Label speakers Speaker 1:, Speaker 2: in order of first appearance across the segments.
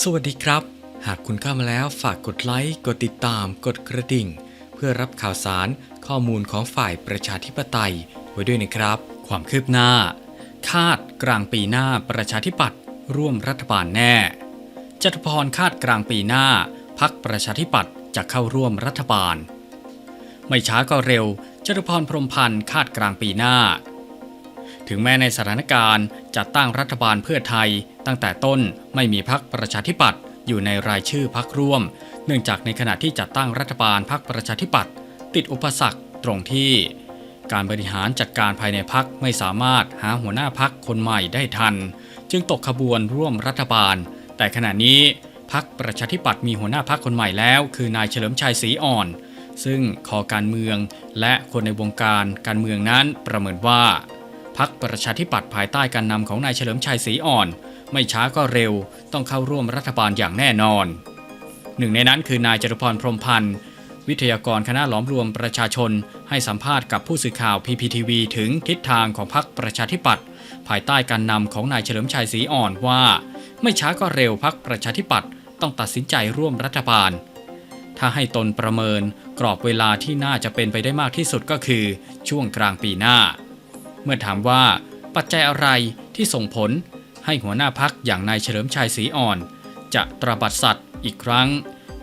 Speaker 1: สวัสดีครับ หากคุณเข้ามาแล้วฝากกดไลค์ กดติดตาม กดกระดิ่ง เพื่อรับข่าวสารข้อมูลของฝ่ายประชาธิปไตย ไว้ด้วยนะครับ ความคืบหน้า คาดกลางปีหน้าประชาธิปัตย์ร่วมรัฐบาลแน่ จตุพรคาดกลางปีหน้าพักประชาธิปัตย์จะเข้าร่วมรัฐบาล ไม่ช้าก็เร็วจตุพรพรมพันธ์คาดกลางปีหน้า ถึงแม้ในสถานการณ์จัดตั้งรัฐบาลเพื่อไทย ตั้งแต่ต้นไม่มีพักประชาธิปัตย์อยู่ในรายชื่อพักร่วม เนื่องจากในขณะที่จัดตั้งรัฐบาลพักประชาธิปัตย์ติดอุปสรรคตรงที่ การบริหารจัดการภายในพักไม่สามารถหาหัวหน้าพักคนใหม่ได้ทัน จึงตกขบวนร่วมรัฐบาล แต่ขณะนี้พักประชาธิปัตย์มีหัวหน้าพักคนใหม่แล้ว คือนายเฉลิมชัยศรีอ่อน ซึ่งคอการเมืองและคนในวงการการเมืองนั้นประเมินว่า พักประชาธิปัตย์ภายใต้การนำของนายเฉลิมชัยศรีอ่อน ไม่ช้าก็เร็ว ต้องเข้าร่วมรัฐบาลอย่างแน่นอน หนึ่งในนั้นคือนายจตุพรพรมพันธ์วิทยากรคณะหลอมรวมประชาชน ให้สัมภาษณ์กับผู้สื่อข่าว PPTV ถึงทิศทางของพรรคประชาธิปัตย์ภายใต้การนำของนายเฉลิมชัยศรีอ่อนว่า ไม่ช้าก็เร็วพรรคประชาธิปัตย์ต้องตัดสินใจร่วมรัฐบาล ถ้าให้ตนประเมินกรอบเวลาที่น่าจะเป็นไปได้มากที่สุดก็คือ ช่วงกลางปีหน้า เมื่อถามว่าปัจจัยอะไรที่ส่งผลให้หัวหน้าพักอย่างนายเฉลิมชัยศรีอ่อน จะตระบัดสัตว์อีกครั้ง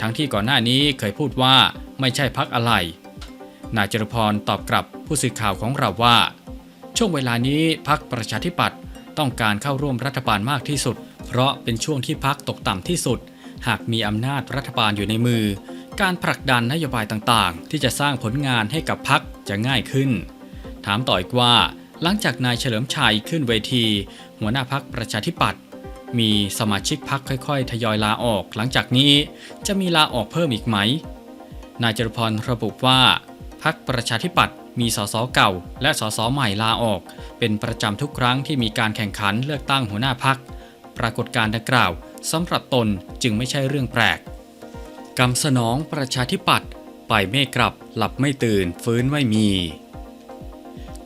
Speaker 1: ทั้งที่ก่อนหน้านี้เคยพูดว่าไม่ใช่พักอะไร นายจรพรตอบกลับผู้สื่อข่าวของเราว่า ช่วงเวลานี้พักประชาธิปัตย์ต้องการเข้าร่วมรัฐบาลมากที่สุด เพราะเป็นช่วงที่พักตกต่ำที่สุด หากมีอำนาจรัฐบาลอยู่ในมือ การผลักดันนโยบายต่างๆ ที่จะสร้างผลงานให้กับพักจะง่ายขึ้น ถามต่ออีกว่า หลังจากนายเฉลิมชัยขึ้นเวที หัวหน้าพักประชาธิปัตย์มีสมาชิกพักค่อยๆ ทยอยลาออก หลังจากนี้จะมีลาออกเพิ่มอีกไหม นายจรุพรระบุว่า พักประชาธิปัตย์มีสสเก่า และสสใหม่ลาออก เป็นประจำทุกครั้งที่มีการแข่งขันเลือกตั้งหัวหน้าพัก ปรากฏการณ์ดังกล่าวสำหรับตนจึงไม่ใช่เรื่องแปลกกำสนองประชาธิปัตย์ไปไม่กลับหลับไม่ตื่นฟื้นไม่มี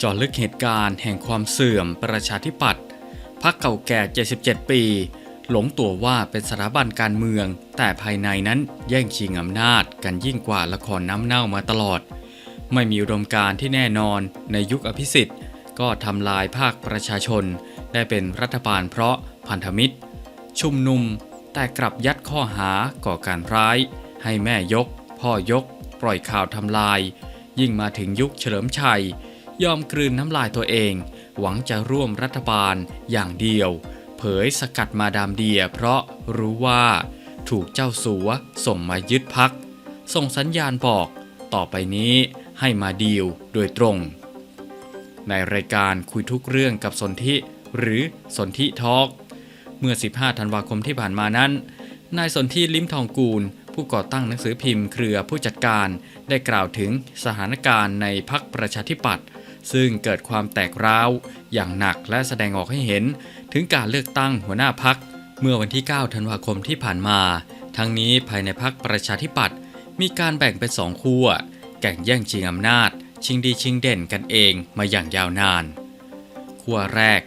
Speaker 1: จาะลึกเหตุการณ์แห่งความเสื่อมประชาธิปัตย์พักเก่าแก่ 77 ปี หลงตัวว่าเป็นสถาบันการเมือง แต่ภายในนั้นแย่งชิงอำนาจกันยิ่งกว่าละครน้ำเน่ามาตลอด ไม่มีอุดมการที่แน่นอนในยุคอภิสิทธิ์ ก็ทำลายภาคประชาชน ได้เป็นรัฐบาลเพราะพันธมิตร ชุมนุมแต่กลับยัดข้อหาก่อการร้าย ให้แม่ยก พ่อยก ปล่อยข่าวทำลาย ยิ่งมาถึงยุคเฉลิมชัย ยอมกลืนน้ำลายตัวเอง หวังจะร่วมรัฐบาลอย่างเดียว เผยสกัดมาดามเดีย เพราะรู้ว่าถูกเจ้าสัวส่งมายึดพัก ส่งสัญญาณบอก ต่อไปนี้ให้มาดีลโดยตรง ในรายการคุยทุกเรื่องกับสนธิหรือสนธิทอล์กเมื่อ 15 ธันวาคมที่ผ่านมานั้น นายสนธิลิ้มทองกูล ผู้ก่อตั้งหนังสือพิมพ์เครือผู้จัดการ ได้กล่าวถึงสถานการณ์ในพักประชาธิปัตย์ ซึ่งเกิดความแตกร้าวอย่างหนักและแสดงออกให้เห็น ถึงการเลือกตั้งหัวหน้าพักเมื่อวันที่ 9 ธันวาคมที่ผ่านมา ทั้งนี้ภายในพักประชาธิปัตย์มีการแบ่งเป็นสองขั้วแก่งแย่งชิงอำนาจ ชิงดีชิงเด่นกันเองมาอย่างยาวนาน ขั้วแรก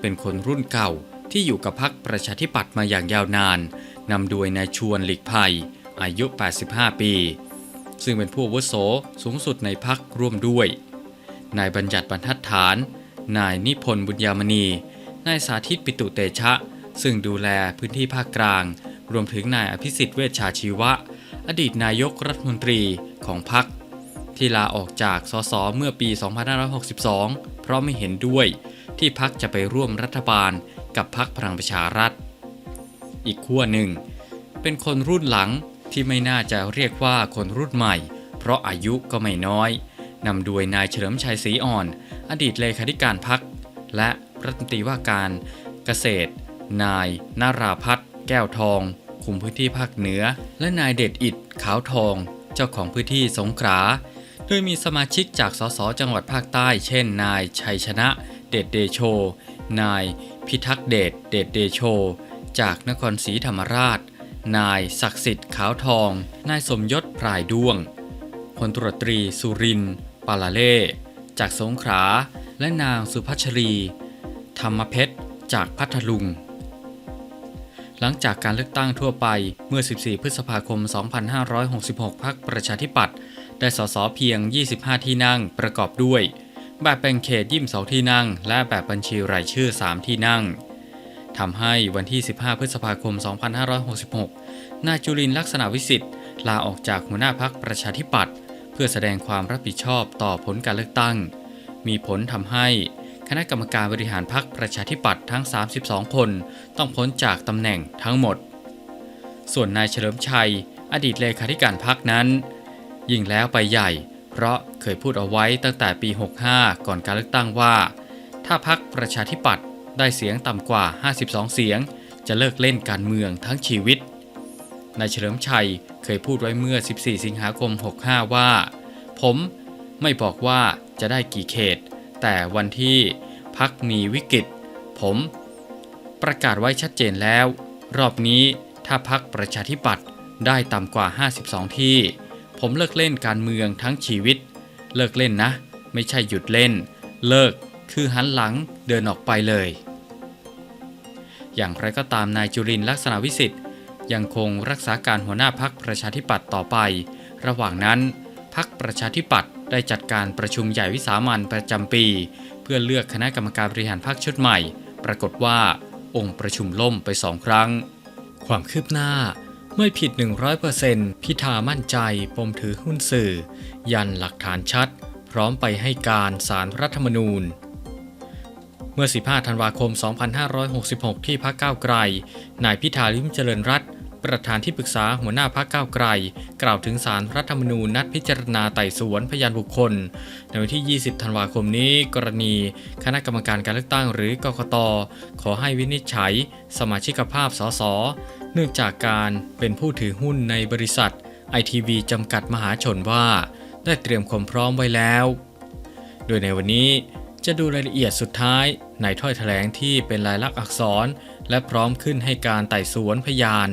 Speaker 1: เป็นคนรุ่นเก่าที่อยู่กับพักประชาธิปัตย์มาอย่างยาวนานนำโดยนายชวนหลีกภัย อายุ 85 ปี ซึ่งเป็นผู้วุโสสูงสุดในพักร่วมด้วย นายบัญญัติบรรทัดฐาน นายนิพนธ์บุญยามณี นายสาธิตปิตุเตชะ ซึ่งดูแลพื้นที่ภาคกลาง รวมถึงนายอภิสิทธิ์เวชชาชีวะ อดีตนายกรัฐมนตรีของพรรคที่ลาออกจากสสเมื่อปี 2562 เพราะไม่เห็นด้วยที่พักจะไปร่วมรัฐบาลกับพักพลังประชารัฐ อีกขั้วหนึ่ง เป็นคนรุ่นหลังที่ไม่น่าจะเรียกว่าคนรุ่นใหม่ เพราะอายุก็ไม่น้อย นำโดยนายเฉลิมชัยศรีอ่อน อดีตเลขาธิการพัก และรัฐมนตรีว่าการเกษตร นายนาราพัฒน์แก้วทอง คุมพื้นที่ภาคเหนือ และนายเดชอิดขาวทอง เจ้าของพื้นที่สงขลาโดยมีสมาชิกจากสสจังหวัดภาคใต้ เช่น นายชัยชนะ เดชเดโช นายพิทักษ์เดชเดชเดโช จากนครศรีธรรมราช นายศักดิ์สิทธิ์ขาวทอง นายสมยศพรายด้วงพลตรตรีสุรินทร์ ปาลาเล่จากสงขลาและนางสุพัชรี ธรรมเพชรจากพัทลุง หลังจากการเลือกตั้งทั่วไปเมื่อ 14 พฤษภาคม 2566 พรรคประชาธิปัตย์ได้สสเพียง 25 ที่นั่งประกอบด้วย แบบแบ่งเขต22ที่นั่ง และแบบบัญชีรายชื่อ 3 ที่นั่งทำให้วันที่ 15 พฤษภาคม 2566 นายจุลินลักษณะวิสิทธิ์ลาออกจากหัวหน้าพักประชาธิปัตย์ พื่อแสดงความรับผิดชอบต่อผลการเลือกตั้ง มีผลทำให้คณะกรรมการบริหารพักประชาธิปัตย์ทั้ง 32 คนต้องพ้นจากตำแหน่งทั้งหมด ส่วนนายเฉลิมชัย อดีตเลขาธิการพักนั้น ยิ่งแล้วไปใหญ่ เพราะเคยพูดเอาไว้ตั้งแต่ปี 65 ก่อนการเลือกตั้งว่า ถ้าพักประชาธิปัตย์ได้เสียงต่ำกว่า 52 เสียง จะเลิกเล่นการเมืองทั้งชีวิต นายเฉลิมชัยเคยพูดไว้เมื่อ 14 สิงหาคม 65 ว่า ผมไม่บอกว่าจะได้กี่เขต แต่วันที่พักมีวิกฤต ผม ประกาศไว้ชัดเจนแล้ว รอบนี้ถ้าพักประชาธิปัตย์ได้ต่ำกว่า 52 ที่ ผมเลิกเล่นการเมืองทั้งชีวิต เลิกเล่นนะ ไม่ใช่หยุดเล่น เลิกคือหันหลังเดินออกไปเลย อย่างไรก็ตามนายจุรินทร์ลักษณะวิสิทธิ ยังคงรักษาการหัวหน้าพักประชาธิปัตย์ต่อไป ระหว่างนั้นพักประชาธิปัตย์ได้จัดการประชุมใหญ่วิสามันประจำปี เพื่อเลือกคณะกรรมการบริหารพักชุดใหม่ ปรากฏว่าองค์ประชุมล่มไปสองครั้ง ความคืบหน้าไม่ผิด 100%พิธามั่นใจปมถือหุ้นสื่อ ยันหลักฐานชัด พร้อมไปให้การสารรัฐธรรมนูญ เมื่อ 15 ธันวาคม 2566 ที่พักก้าวไกล นายพิธาลิมเจริญรัตประธานที่ปรึกษาหัวหน้าพักก้าวไกล กล่าวถึงสารรัฐธรรมนูญนัดพิจารณาไต่สวนพยานบุคคล ในวันที่ 20 ธันวาคมนี้ กรณีคณะกรรมการการเลือกตั้งหรือกกต ขอให้วินิจฉัย สมาชิกภาพสสเนื่องจากการเป็นผู้ถือหุ้นในบริษัทไอทีวีจำกัดมหาชนว่า ได้เตรียมความพร้อมไว้แล้ว โดยในวันนี้ จะดูรายละเอียดสุดท้ายในถ้อยแถลงที่เป็นลายลักษณ์อักษร และพร้อมขึ้นให้การไต่สวนพยาน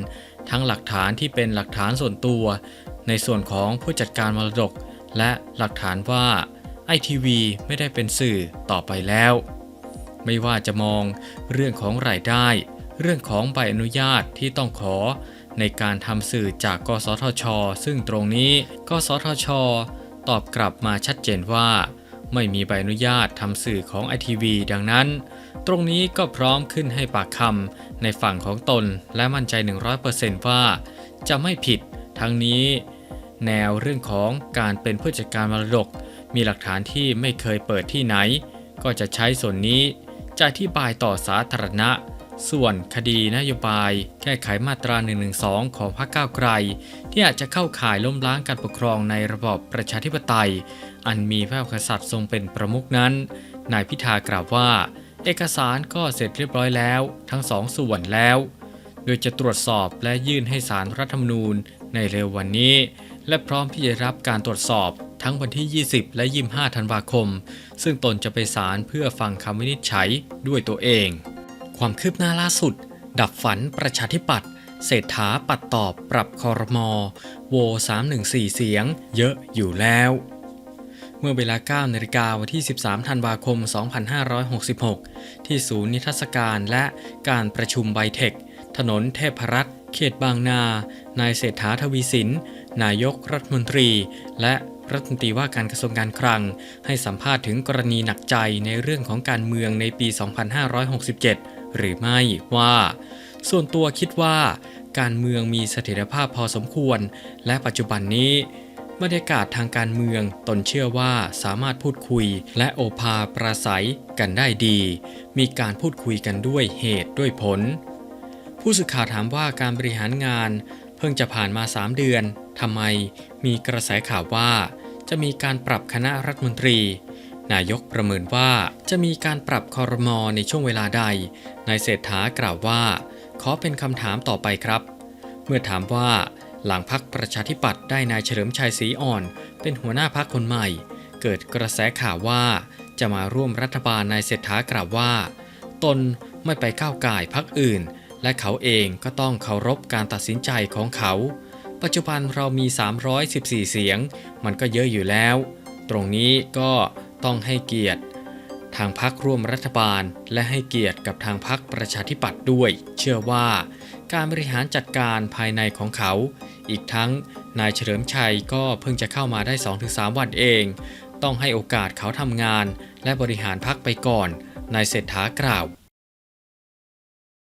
Speaker 1: ทั้งหลักฐานที่เป็นหลักฐานส่วนตัว ในส่วนของผู้จัดการมรดก และหลักฐานว่าไอทีวีไม่ได้เป็นสื่อต่อไปแล้ว ไม่ว่าจะมองเรื่องของรายได้ เรื่องของใบอนุญาตที่ต้องขอ ในการทำสื่อจากกสทช ซึ่งตรงนี้กสทช ตอบกลับมาชัดเจนว่า ไม่มีใบอนุญาตทำสื่อของไอทีวีดังนั้น ตรงนี้ก็พร้อมขึ้นให้ปากคำในฝั่งของตนและมั่นใจ 100%ว่า จะไม่ผิดทั้งนี้ แนวเรื่องของการเป็นผู้จัดการมรดก มีหลักฐานที่ไม่เคยเปิดที่ไหน ก็จะใช้ส่วนนี้จะอธิบายต่อสาธารณะ ส่วนคดีนโยบายแก้ไขมาตรา 112 ของพรรคก้าวไกล ที่อาจจะเข้าข่ายล้มล้างการปกครองในระบอบประชาธิปไตย อันมีพระมหากษัตริย์ทรงเป็นประมุขนั้น นายพิธากล่าวว่า เอกสารก็เสร็จเรียบร้อยแล้ว ทั้งสองส่วนแล้ว โดยจะตรวจสอบและยื่นให้สารรัฐธรรมนูญในเร็ววันนี้ และพร้อมที่จะรับการตรวจสอบทั้งวันที่ 20 และ 25 ธันวาคม ซึ่งตนจะไปศาลเพื่อฟังคำวินิจฉัยด้วยตัวเอง ความคืบหน้าล่าสุด ดับฝันประชาธิปัตย์เศรษฐาปัดตอบปรับคอรมอโว 314 เสียง เยอะอยู่แล้ว เมื่อเวลา 9นาฬิกาวันที่ 13 ธันวาคม 2566 ที่ศูนย์นิทรรศการและการประชุมไบเทค ถนนเทพรัตน์เขตบางนา นายเศรษฐาทวีสิน นายกรัฐมนตรี และรัฐมนตรีว่าการกระทรวงการคลัง ให้สัมภาษณ์ถึงกรณีหนักใจในเรื่องของการเมืองในปี 2567 หรือไม่ว่า ส่วนตัวคิดว่า การเมืองมีเสถียรภาพพอสมควร และปัจจุบันนี้บรรยากาศทางการเมืองตนเชื่อว่าสามารถพูดคุยและโอภาปราศัยกันได้ดี มีการพูดคุยกันด้วยเหตุด้วยผล ผู้สื่อข่าวถามว่าการบริหารงาน เพิ่งจะผ่านมา 3 เดือนทำไมมีกระแสข่าวว่า จะมีการปรับคณะรัฐมนตรี นายกประเมินว่าจะมีการปรับคอรมอในช่วงเวลาใด นายเศรษฐากล่าวว่า ขอเป็นคำถามต่อไปครับ เมื่อถามว่า หลังพักประชาธิปัตย์ได้นายเฉลิมชัยศรีอ่อน เป็นหัวหน้าพักคนใหม่ เกิดกระแสข่าวว่าจะมาร่วมรัฐบาลนายเศรษฐากล่าวว่า ตนไม่ไปก้าวก่ายพักอื่น และเขาเองก็ต้องเคารพการตัดสินใจของเขา ปัจจุบันเรามี 314 เสียง มันก็เยอะอยู่แล้ว ตรงนี้ก็ ต้องให้เกียรติ ทางพักร่วมรัฐบาล และให้เกียรติกับทางพักประชาธิปัตย์ด้วย เชื่อว่า การบริหารจัดการภายในของเขา อีกทั้งนายเฉลิมชัยก็เพิ่งจะเข้ามาได้ 2-3 วันเอง ต้องให้โอกาสเขาทำงาน และบริหารพักไปก่อนนายเศรษฐากล่าว